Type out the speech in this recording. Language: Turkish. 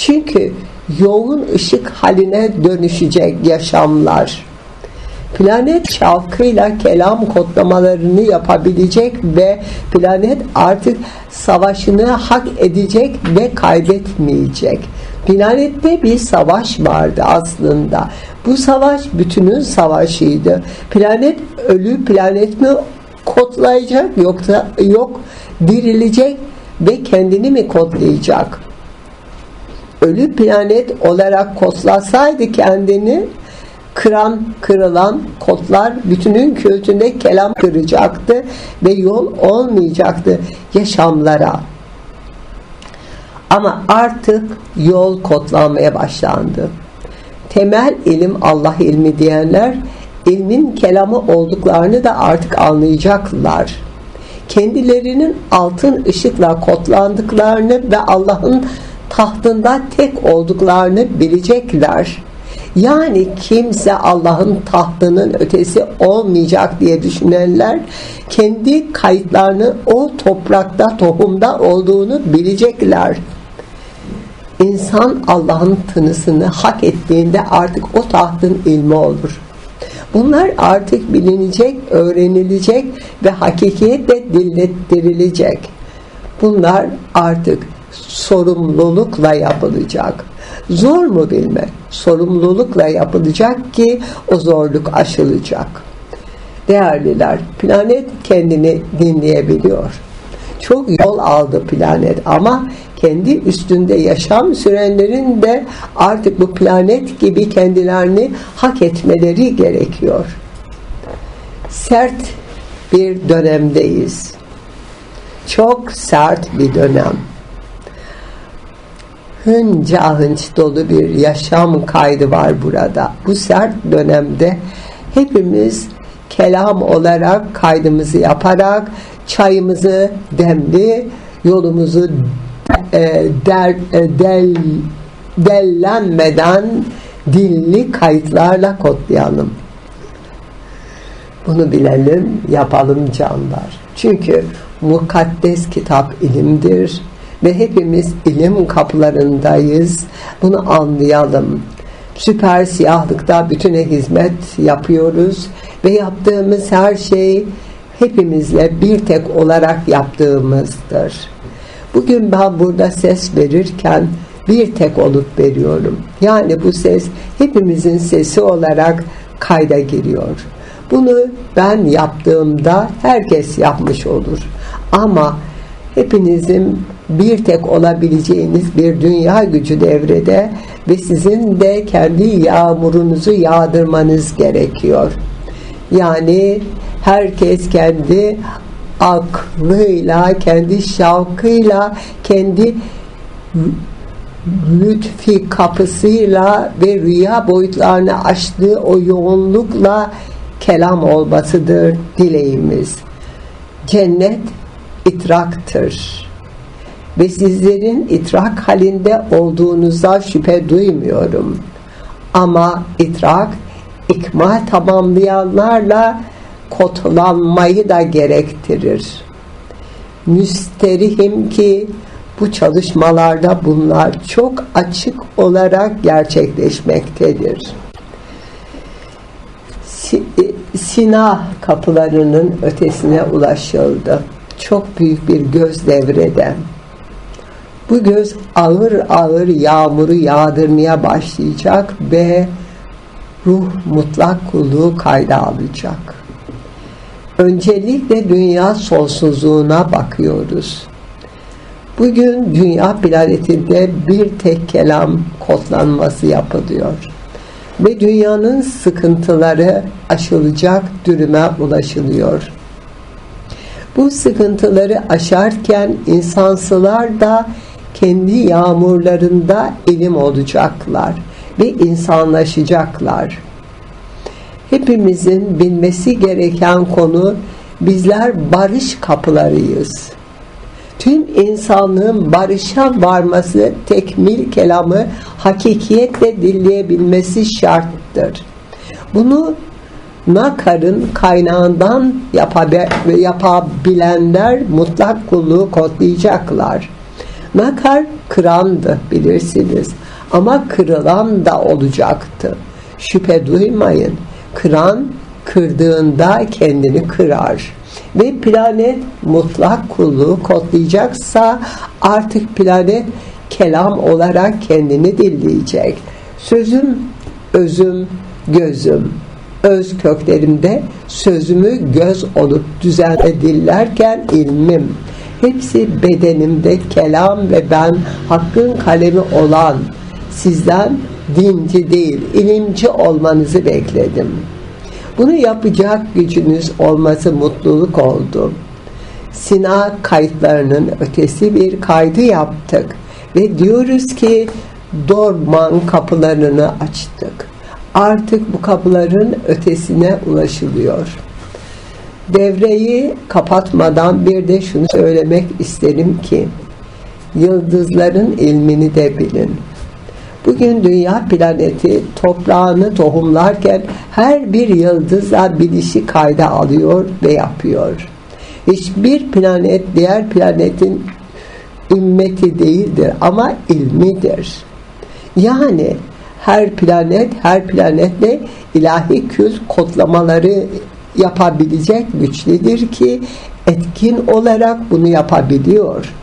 Çünkü yoğun ışık haline dönüşecek yaşamlar. Planet şavkıyla kelam kodlamalarını yapabilecek ve planet artık savaşını hak edecek ve kaybetmeyecek. Planette bir savaş vardı aslında. Bu savaş bütünün savaşıydı. Planet ölü planet mi kodlayacak yoksa yok dirilecek ve kendini mi kodlayacak? Ölü planet olarak kodlasaydı kendini kıran kırılan kodlar bütünün kültünde kelam kıracaktı ve yol olmayacaktı yaşamlara. Ama artık yol kodlanmaya başlandı. Temel ilim Allah ilmi diyenler ilmin kelamı olduklarını da artık anlayacaklar. Kendilerinin altın ışıkla kodlandıklarını ve Allah'ın tahtında tek olduklarını bilecekler. Yani kimse Allah'ın tahtının ötesi olmayacak diye düşünenler kendi kayıtlarını o toprakta tohumda olduğunu bilecekler. İnsan Allah'ın tınısını hak ettiğinde artık o tahtın ilmi olur. Bunlar artık bilinecek, öğrenilecek ve hakikiyetle dillettirilecek. Bunlar artık sorumlulukla yapılacak. Zor mu bilme? Sorumlulukla yapılacak ki o zorluk aşılacak. Değerliler, planet kendini dinleyebiliyor. Çok yol aldı planet ama kendi üstünde yaşam sürenlerin de artık bu planet gibi kendilerini hak etmeleri gerekiyor. Sert bir dönemdeyiz. Çok sert bir dönem hınca hınç dolu bir yaşam kaydı var burada. Bu sert dönemde hepimiz kelam olarak kaydımızı yaparak çayımızı demli, yolumuzu e, der, e, del, dellenmeden dilli kayıtlarla kodlayalım. Bunu bilelim, yapalım canlar. Çünkü mukaddes kitap ilimdir ve hepimiz ilim kapılarındayız. Bunu anlayalım. Süper siyahlıkta bütüne hizmet yapıyoruz ve yaptığımız her şey hepimizle bir tek olarak yaptığımızdır. Bugün ben burada ses verirken bir tek olup veriyorum. Yani bu ses hepimizin sesi olarak kayda giriyor. Bunu ben yaptığımda herkes yapmış olur. Ama hepinizin bir tek olabileceğiniz bir dünya gücü devrede ve sizin de kendi yağmurunuzu yağdırmanız gerekiyor. Yani herkes kendi aklıyla, kendi şavkıyla, kendi lütfi kapısıyla ve rüya boyutlarını açtığı o yoğunlukla kelam olmasıdır dileğimiz. Cennet itraktır. Ve sizlerin itrak halinde olduğunuzda şüphe duymuyorum. Ama itrak, ikmal tamamlayanlarla kodlanmayı da gerektirir. Müsterihim ki bu çalışmalarda bunlar çok açık olarak gerçekleşmektedir. E, Sina kapılarının ötesine ulaşıldı. Çok büyük bir göz devrede. Bu göz ağır ağır yağmuru yağdırmaya başlayacak ve ruh mutlak kulluğu kayda alacak. Öncelikle dünya sonsuzluğuna bakıyoruz. Bugün dünya planetinde bir tek kelam kodlanması yapılıyor. Ve dünyanın sıkıntıları aşılacak dürüme ulaşılıyor. Bu sıkıntıları aşarken insansılar da kendi yağmurlarında ilim olacaklar ve insanlaşacaklar. Hepimizin bilmesi gereken konu bizler barış kapılarıyız. Tüm insanlığın barışa varması, tekmil kelamı hakikiyetle dinleyebilmesi şarttır. Bunu Nakar'ın kaynağından yapabilenler mutlak kulluğu kodlayacaklar. Makar kırandı bilirsiniz ama kırılan da olacaktı. Şüphe duymayın. Kıran kırdığında kendini kırar. Ve planet mutlak kulluğu kodlayacaksa artık planet kelam olarak kendini dilleyecek. Sözüm, özüm, gözüm. Öz köklerimde sözümü göz olup düzenle dillerken ilmim. Hepsi bedenimde kelam ve ben hakkın kalemi olan sizden dinci değil ilimci olmanızı bekledim. Bunu yapacak gücünüz olması mutluluk oldu. Sina kayıtlarının ötesi bir kaydı yaptık ve diyoruz ki Dorman kapılarını açtık. Artık bu kapıların ötesine ulaşılıyor. Devreyi kapatmadan bir de şunu söylemek isterim ki yıldızların ilmini de bilin. Bugün dünya planeti toprağını tohumlarken her bir yıldızla bilişi kayda alıyor ve yapıyor. Hiçbir planet diğer planetin ümmeti değildir ama ilmidir. Yani her planet her planetle ilahi kült kodlamaları yapabilecek güçlüdür ki etkin olarak bunu yapabiliyor.